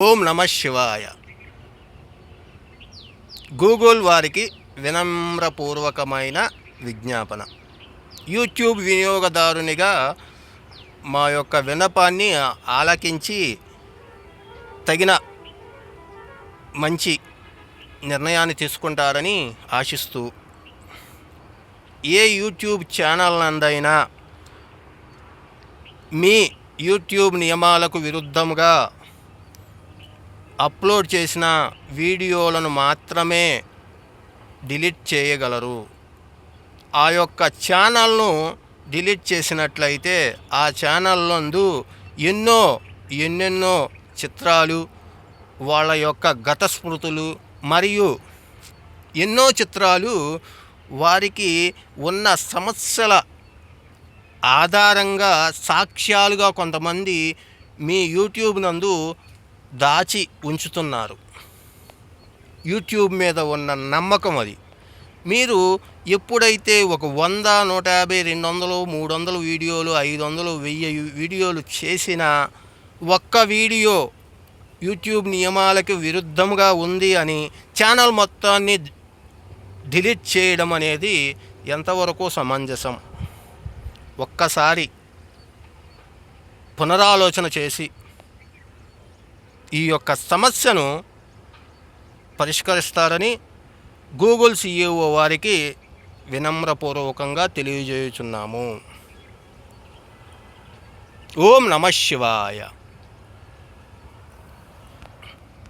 ఓం నమ శివాయ. గూగుల్ వారికి వినమ్రపూర్వకమైన విజ్ఞాపన. యూట్యూబ్ వినియోగదారునిగా మా యొక్క విన్నపాన్ని ఆలకించి తగిన మంచి నిర్ణయాన్ని తీసుకుంటారని ఆశిస్తూ ఏ యూట్యూబ్ ఛానల్ నందైనా మీ యూట్యూబ్ నియమాలకు విరుద్ధంగా అప్లోడ్ చేసిన వీడియోలను మాత్రమే డిలీట్ చేయగలరు. ఆ యొక్క ఛానల్ను డిలీట్ చేసినట్లయితే ఆ ఛానల్ నందు ఎన్నో ఎన్నెన్నో చిత్రాలు వాళ్ళ యొక్క గత స్మృతులు మరియు ఎన్నో చిత్రాలు వారికి ఉన్న సమస్యల ఆధారంగా సాక్ష్యాలుగా కొంతమంది మీ యూట్యూబ్ నందు దాచి ఉంచుతున్నారు. యూట్యూబ్ మీద ఉన్న నమ్మకం అది. మీరు ఎప్పుడైతే ఒక వంద నూట యాభై రెండు వందలు మూడు వందలు వీడియోలు ఐదు వందలు వెయ్యి వీడియోలు చేసిన ఒక్క వీడియో యూట్యూబ్ నియమాలకు విరుద్ధంగా ఉంది అని ఛానల్ మొత్తాన్ని డిలీట్ చేయడం అనేది ఎంతవరకు సమంజసం? ఒక్కసారి పునరాలోచన చేసి ఈ యొక్క సమస్యను పరిష్కరిస్తారని గూగుల్ సిఇఓ వారికి వినమ్రపూర్వకంగా తెలియజేయుచున్నాము. ఓం నమ శివాయ.